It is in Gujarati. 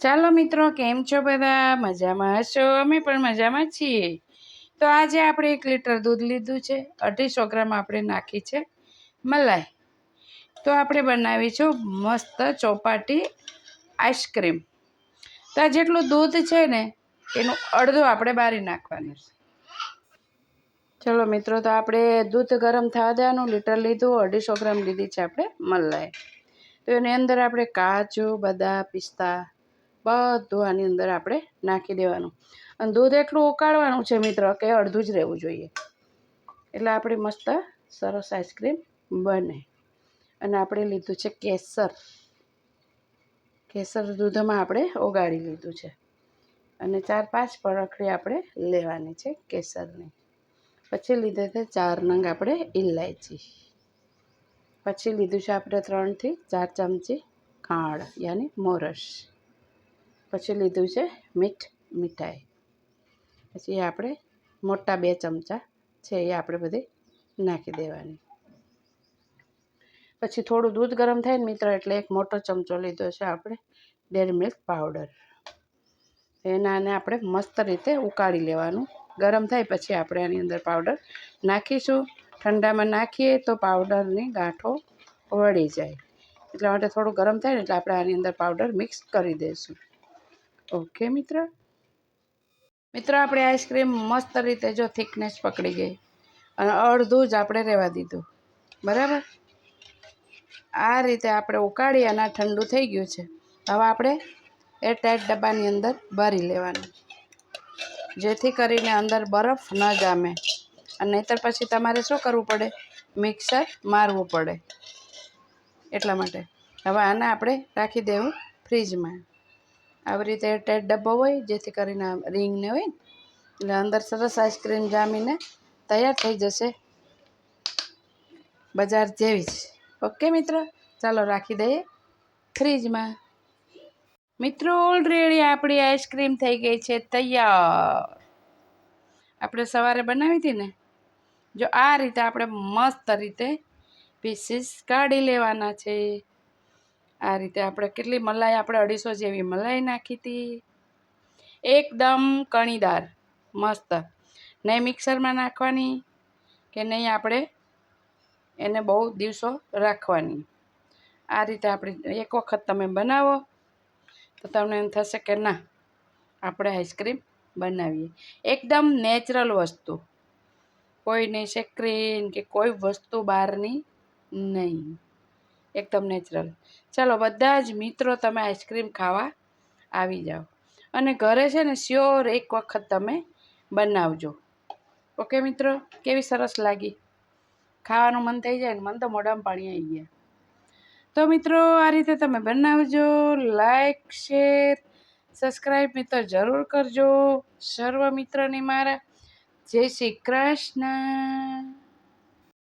ચાલો મિત્રો, કેમ છો બધા? મજામાં હશો? અમે પણ મજામાં છીએ. તો આજે આપણે એક લીટર દૂધ લીધું છે. અઢીસો ગ્રામ આપણે નાખી છે મલાઈ. તો આપણે બનાવીશું મસ્ત ચોપાટી આઈસ્ક્રીમ. તો આ જેટલું દૂધ છે ને, એનું અડધું આપણે બારી નાખવાનું છે. ચલો મિત્રો, તો આપણે દૂધ ગરમ થવા દેવાનું, લીટર લીધું, અઢીસો ગ્રામ લીધી છે આપણે મલાઈ. તો એની અંદર આપણે કાજુ, બદામ, પિસ્તા બધું આની અંદર આપણે નાખી દેવાનું. અને દૂધ એટલું ઉકાળવાનું છે મિત્ર કે અડધું જ રહેવું જોઈએ. એટલે આપણી મસ્ત સરસ આઈસ્ક્રીમ બને. અને આપણે લીધું છે કેસર. કેસર દૂધમાં આપણે ઓગાળી લીધું છે. અને ચાર પાંચ પરખડી આપણે લેવાની છે કેસરની. પછી લીધે છે ચાર નંગ આપણે ઇલાયચી પછી લીધું છે આપણે ત્રણથી ચાર ચમચી ખાંડ, યાની મોરસ. પછી લીધું છે મીઠ મીઠાઈ. પછી આપણે મોટા બે ચમચા છે એ આપણે બધી નાખી દેવાની. પછી થોડું દૂધ ગરમ થાય ને મિત્ર એટલે એક મોટો ચમચો લીધો છે આપણે ડેરી મિલ્ક પાવડર. એનાને આપણે મસ્ત રીતે ઉકાળી લેવાનું. ગરમ થાય પછી આપણે આની અંદર પાવડર નાખીશું. ઠંડામાં નાખીએ તો પાવડરની ગાંઠો વળી જાય. એટલા માટે થોડું ગરમ થાય ને એટલે આપણે આની અંદર પાવડર મિક્સ કરી દઈશું. ઓકે, મિત્ર? મિત્રો, આપણે આઈસ્ક્રીમ મસ્ત રીતે જો થિકનેસ પકડી ગઈ. અને અડધું જ આપણે રહેવા દીધું. બરાબર? આ રીતે આપણે ઉકાળી અને ઠંડુ થઈ ગયું છે. હવે આપણે એ ટાઈટ ડબ્બાની અંદર ભરી લેવાનું. જેથી કરીને અંદર બરફ ન જામે. અને નહીંતર પછી તમારે શું કરવું પડે? મિક્સર મારવું પડે. એટલા માટે. હવે આને આપણે રાખી દેવું ફ્રીજમાં. આવી રીતે ટાઈટ ડબ્બો હોય, જેથી કરીને રિંગને હોય એટલે અંદર સરસ આઈસ્ક્રીમ જામીને તૈયાર થઈ જશે. બજાર જેવી જ. ઓકે મિત્રો? ચાલો રાખી દઈએ ફ્રીજમાં. મિત્રો ઓલરેડી આપણી આઈસ્ક્રીમ થઈ ગઈ છે તૈયાર. આપણે સવારે બનાવી હતી ને, જો આ રીતે આપણે મસ્ત રીતે પીસીસ કાઢી લેવાના છે. આ રીતે આપણે કેટલી મલાઈ આપણે અઢીસો જેવી મલાઈ નાખી હતી. એકદમ કણીદાર, મસ્ત. નહીં મિક્સરમાં નાખવાની કે નહીં આપણે એને બહુ દિવસો રાખવાની. આ રીતે આપણે એક વખત તમે બનાવો તો તમને એમ થશે કે ના, આપણે આઈસ્ક્રીમ બનાવીએ. એકદમ નેચરલ વસ્તુ. કોઈની સેક્રીન કે કોઈ વસ્તુ બહારની નહીં. એકદમ નેચરલ ચાલો, બધા જ મિત્રો તમે આઈસ્ક્રીમ ખાવા આવી જાઓ. અને ઘરે છે ને શ્યોર એક વખત તમે બનાવજો. ઓકે મિત્રો? કેવી સરસ લાગી? ખાવાનું મન થઈ જાય ને, મન તો મોઢામાં પાણી આવી ગયા. તો મિત્રો, આ રીતે તમે બનાવજો. લાઈક શેર સબસ્ક્રાઈબ મિત્રો જરૂર કરજો. સર્વ મિત્રોને મારા. જય શ્રી કૃષ્ણ.